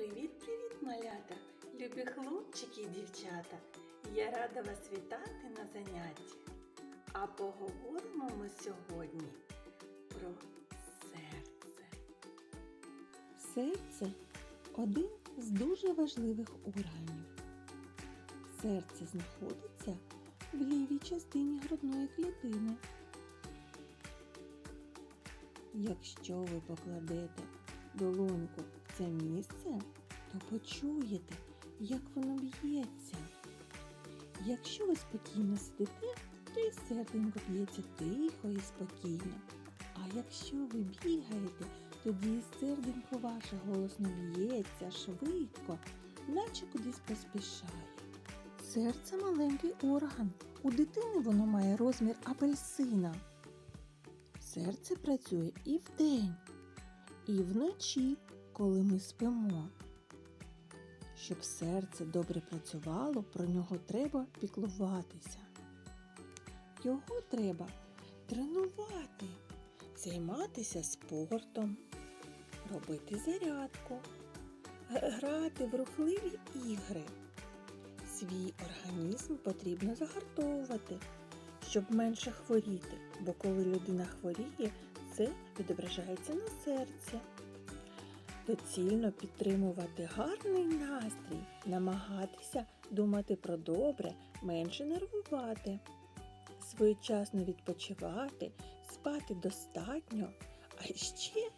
Привіт-привіт, малята, любі хлопчики і дівчата. Я рада вас вітати на занятті. А поговоримо ми сьогодні про серце. Серце один з дуже важливих органів. Серце знаходиться в лівій частині грудної клітини. Якщо ви покладете долоньку це місце, то почуєте, як воно б'ється. Якщо ви спокійно сидите, то і серденько б'ється тихо і спокійно. А якщо ви бігаєте, тоді і серденько ваше голосно б'ється швидко, наче кудись поспішає. Серце маленький орган. У дитини воно має розмір апельсина. Серце працює і вдень, і вночі, коли ми спимо. Щоб серце добре працювало, про нього треба піклуватися. Його треба тренувати, займатися спортом, робити зарядку, грати в рухливі ігри. Свій організм потрібно загартовувати, щоб менше хворіти, бо коли людина хворіє, це відображається на серці. Доцільно підтримувати гарний настрій, намагатися думати про добре, менше нервувати, своєчасно відпочивати, спати достатньо, а ще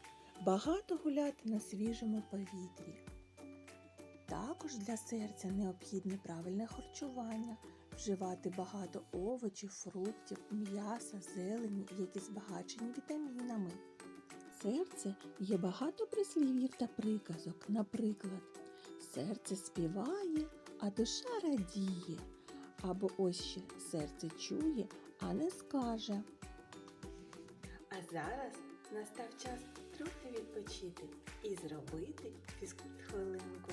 багато гуляти на свіжому повітрі. Також для серця необхідне правильне харчування, вживати багато овочів, фруктів, м'яса, зелені, які збагачені вітамінами. Серце є багато прислів'їв та приказок. Наприклад, серце співає, а душа радіє. Або ось ще серце чує, а не скаже. А зараз настав час трохи відпочити і зробити фізкульт-хвилинку.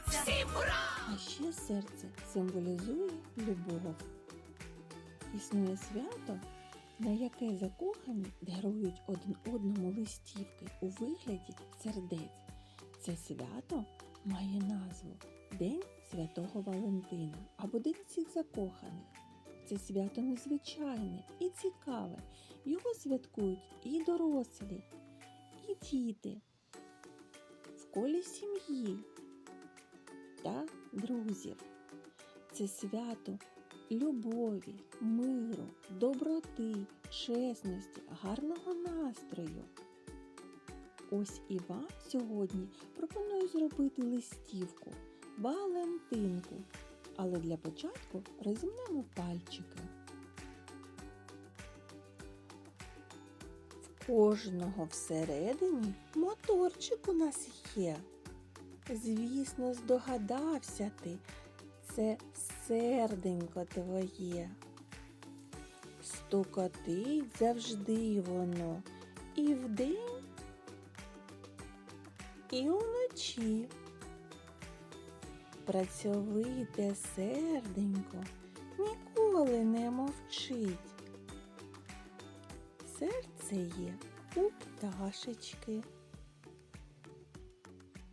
серце символізує любов. Існує свято, на яке закохані дарують один одному листівки у вигляді сердець. Це свято має назву День Святого Валентина або День всіх закоханих. Це свято незвичайне і цікаве. Його святкують і дорослі, і діти в колі сім'ї та друзів. Це свято любові, миру, доброти, чесності, гарного настрою. Ось і вам сьогодні пропоную зробити листівку, Валентинку. Але для початку розімнемо пальчики. В кожного всередині моторчик у нас є. Звісно, здогадався ти, це серденько твоє. Стукотить завжди воно і вдень, і уночі. Працьовите серденько ніколи не мовчить. Серце є у пташечки.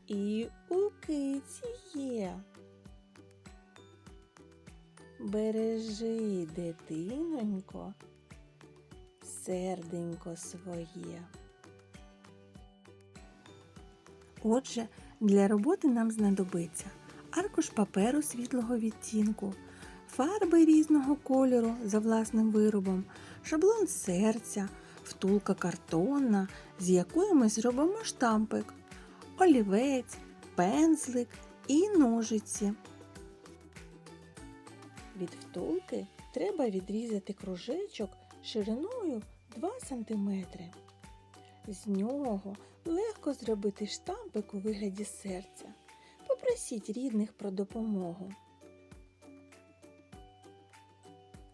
І у киці є. Бережи, дитинонько, серденько своє. Отже, для роботи нам знадобиться аркуш паперу світлого відтінку, фарби різного кольору за власним виробом, шаблон серця, втулка картонна, з якої ми зробимо штампик, олівець, пензлик і ножиці. Від втулки треба відрізати кружечок шириною 2 см. З нього легко зробити штампик у вигляді серця. Попросіть рідних про допомогу.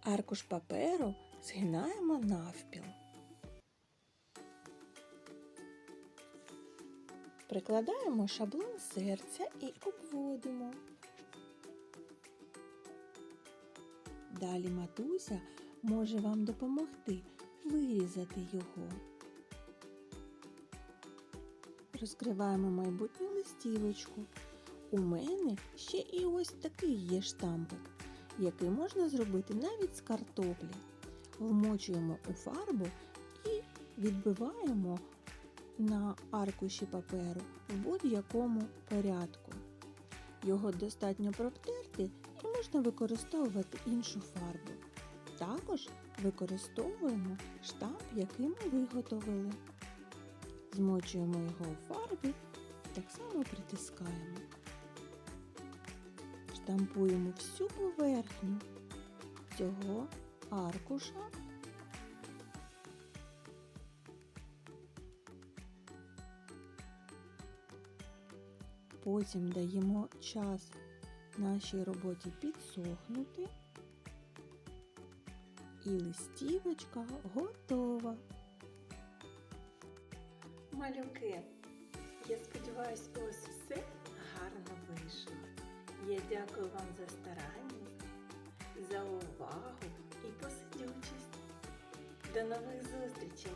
Аркуш паперу згинаємо навпіл. Прикладаємо шаблон серця і обводимо. Далі матуся може вам допомогти вирізати його. Розкриваємо майбутню листівочку. У мене ще і ось такий є штампик, який можна зробити навіть з картоплі. Вмочуємо у фарбу і відбиваємо на аркуші паперу в будь-якому порядку. Його достатньо протерти і можна використовувати іншу фарбу. Також використовуємо штамп, який ми виготовили. Змочуємо його у фарбі і так само притискаємо. Штампуємо всю поверхню цього аркуша. Потім даємо час нашій роботі підсохнути. І листівочка готова. Малюки, я сподіваюся, вас все гарно вийшло. Я дякую вам за старанність, за увагу і посидючість. До нових зустрічей!